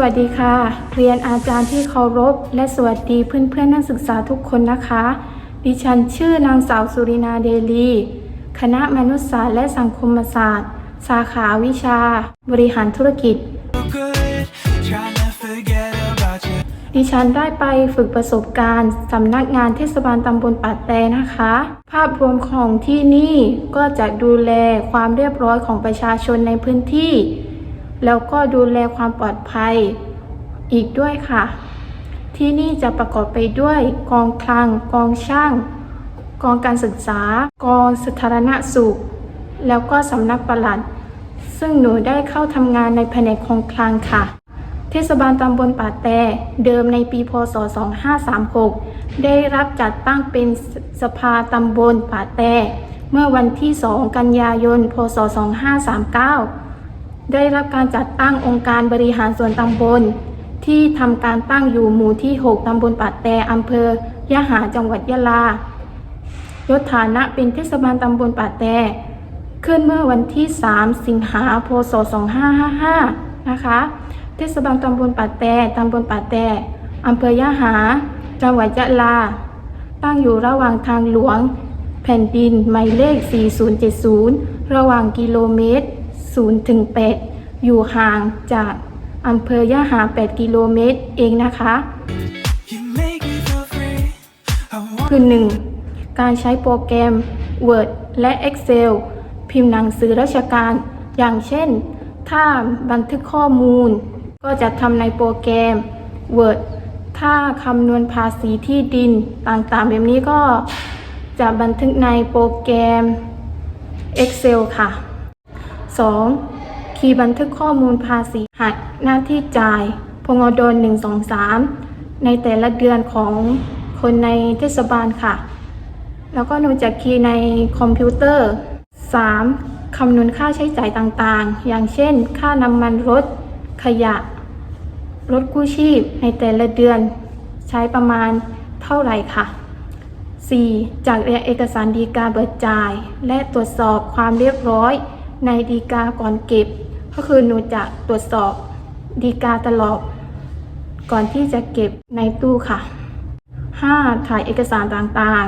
วัสดีค่ะ เรียนอาจารย์ที่เคารพ และสวัสดีเพื่อนๆนักศึกษาทุกคนนะคะ ดิฉันชื่อนางสาวสุรินาเดลี คณะมนุษยศาสตร์และสังคมศาสตร์ สาขาวิชา บริหารธุรกิจ ดิฉันได้ไปฝึกประสบการณ์สำนักงานเทศบาลตำบลป่าแตนะคะ ภาพรวมของที่นี่ก็จะดูแลความเรียบร้อยของประชาชนในพื้นที่ แล้วก็ดูแลความปลอดภัยอีกด้วยค่ะ ที่นี่จะประกอบไปด้วยกองคลัง กองช่าง กองการศึกษา กองสาธารณสุข แล้วก็สำนักปลัด ซึ่งหนูได้เข้าทำงานในแผนกกองคลังค่ะ เทศบาลตำบลป่าแต่เดิมในปีพศ 2536 ได้รับจัดตั้งเป็นสภาตำบลป่าแต่เมื่อวันที่ 2 กันยายน พศ 2539 ได้รับการจัดตั้งองค์การบริหารส่วนตำบล ที่ทำการตั้งอยู่หมู่ที่ 6 ตำบลป่าแตอำเภอยะหาจังหวัดยะลายศฐานะเป็นเทศบาลตำบลป่าแตขึ้นเมื่อวันที่ 3 สิงหาพศ 2555 นะคะ เทศบาลตำบลป่าแตตำบลป่าแตอำเภอยะหา จังหวัดยะลา ตั้งอยู่ระหว่างทางหลวง แผ่นดินหมายเลข 4070 ระหว่างกิโลเมตร 0ถึง8อยู่ห่างจากอำเภอยะหา 8 กิโลเมตรเองนะคะคือ 1. การใช้โปรแกรม Word และ Excel พิมพ์หนังสือราชการ อย่างเช่น ถ้าบันทึกข้อมูล ก็จะทำในโปรแกรม Word ถ้าคำนวณภาษีที่ดินต่างๆ แบบนี้ก็จะบันทึกในโปรแกรม Excel ค่ะ 2. คีย์บันทึกข้อมูลภาษีหักหน้าที่จ่าย พงอด1 2 3 ในแต่ละเดือนของคนในเทศบาลค่ะ แล้วก็หนูจะคีย์ในคอมพิวเตอร์ 3. คำนวณค่าใช้จ่ายต่างๆ อย่างเช่น ค่าน้ำมันรถ ขยะ รถกู้ชีพในแต่ละเดือน ใช้ประมาณเท่าไหร่ค่ะ 4. จากเรียนเอกสารดีกาเบิกจ่าย และตรวจสอบความเรียบร้อย ในดีกาก่อนเก็บ ก็คือหนูจะตรวจสอบดีกาตลอด ก่อนที่จะเก็บในตู้ค่ะ 5. ถ่ายเอกสารต่าง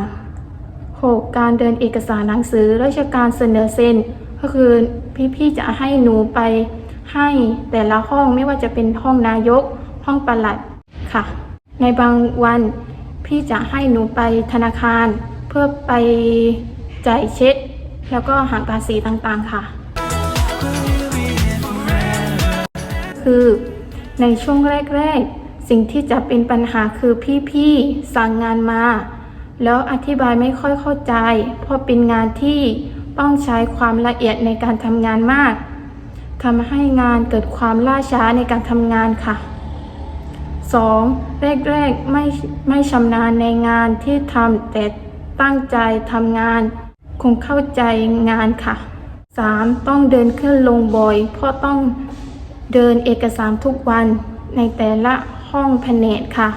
ๆ 6. การเดินเอกสารหนังสือราชการเสนอเซ็นก็คือพี่ๆจะให้หนูไปให้แต่ละห้องไม่ว่าจะเป็นห้องนายก ห้องปลัดค่ะ ในบางวันพี่จะให้หนูไปธนาคาร เพื่อไปจ่ายเช็ค แล้วก็หักภาษีต่างๆค่ะ คือ ในช่วงแรกๆ สิ่งที่จะเป็นปัญหาคือพี่ๆ สั่งงานมา แล้วอธิบายไม่ค่อยเข้าใจ เพราะเป็นงานที่ต้องใช้ความละเอียดในการทำงานมากทำให้งานเกิดความล่าช้าในการทำงานค่ะ 2. แรกๆไม่ไม่ชำนาญในงานที่ทำแต่ตั้งใจทำงาน คงเข้าใจงานค่ะ 3. ต้องเดินขึ้นลงบ่อย เพราะต้อง เดินเอกสารทุกวันในแต่ละห้องแผนกค่ะ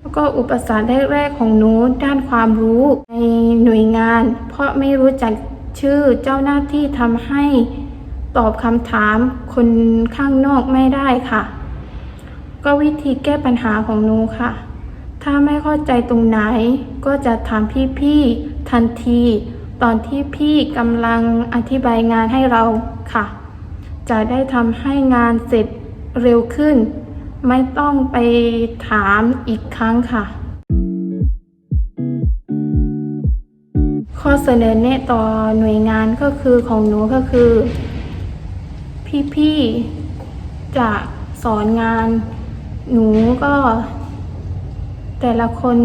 แล้วก็อุปสรรคแรกๆของหนูด้านความรู้ในหน่วยงาน เพราะไม่รู้จักชื่อเจ้าหน้าที่ทำให้ตอบคำถามคนข้างนอกไม่ได้ค่ะ ก็วิธีแก้ปัญหาของหนูค่ะ ถ้าไม่เข้าใจตรงไหนก็จะถามพี่ๆทันที ตอนที่พี่กำลังอธิบายงานให้เราค่ะ จะได้ทำให้งานเสร็จเร็วขึ้น ไม่ต้องไปถามอีกครั้งค่ะ ข้อเสนอแนะต่อหน่วยงานก็คือของหนูก็คือ พี่ๆจะสอนงาน หนูก็ แต่ละคน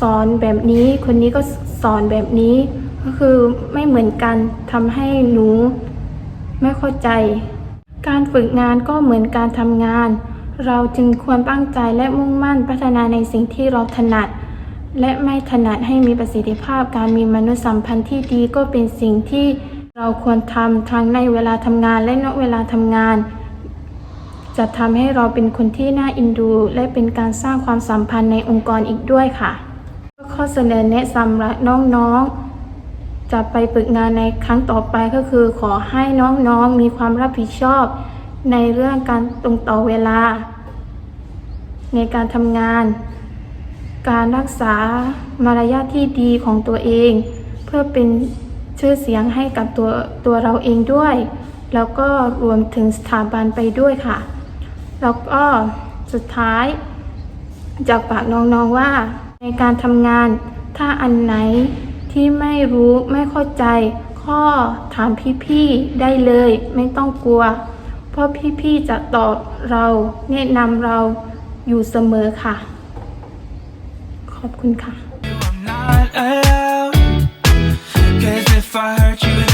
สอนแบบนี้ คนนี้ก็สอนแบบนี้ก็คือไม่เหมือนกันทำให้หนูไม่เข้าใจ การฝึกงานก็เหมือนการทำงาน เราจึงควรตั้งใจและมุ่งมั่นพัฒนาในสิ่งที่เราถนัด และไม่ถนัดให้มีประสิทธิภาพการมีมนุษยสัมพันธ์ที่ดีก็เป็นสิ่งที่เราควรทำทั้งในเวลาทำงานและนอกเวลาทำงาน จะทำให้เราเป็นคนที่น่าอินดู และเป็นการสร้างความสัมพันธ์ในองค์กรอีกด้วยค่ะ ข้อเสนอแนะสำหรับน้องๆ จะไปฝึกงานในครั้งต่อไปก็คือขอให้น้องๆมีความรับผิดชอบในเรื่องการตรงต่อเวลา ในการทำงาน การรักษามารยาทที่ดีของตัวเอง เพื่อเป็นชื่อเสียงให้กับตัวตัวเราเองด้วย แล้วก็รวมถึงสถาบันไปด้วยค่ะ แล้วก็สุดท้ายจากปากน้องๆว่า ในการทำงานถ้าอันไหน ที่ไม่รู้ไม่เข้าใจ ข้อถามพี่ๆได้เลย ไม่ต้องกลัว เพราะพี่ๆจะตอบเราแนะนำเราอยู่เสมอค่ะ ขอบคุณค่ะ Cause if I hurt you,